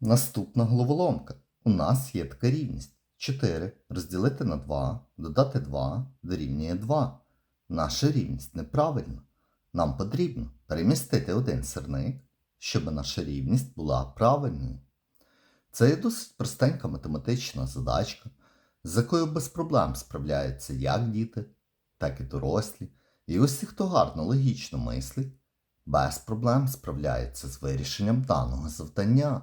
Наступна головоломка. У нас є така рівність. 4 розділити на 2, додати 2 дорівнює 2. Наша рівність неправильна. Нам потрібно перемістити один сирник, щоб наша рівність була правильною. Це є досить простенька математична задачка, з якою без проблем справляються як діти, так і дорослі. І усі, хто гарно логічно мислить, без проблем справляється з вирішенням даного завдання.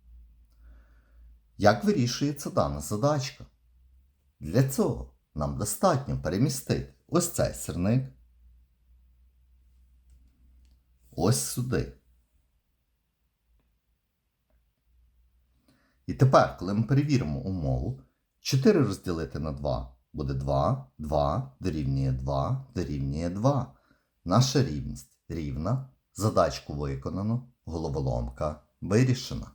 Як вирішується дана задачка? Для цього нам достатньо перемістити ось цей сирник ось сюди. І тепер, коли ми перевіримо умову, 4 розділити на 2 буде 2, 2 дорівнює 2 дорівнює 2. Наша рівність рівна, задачку виконано, головоломка вирішена.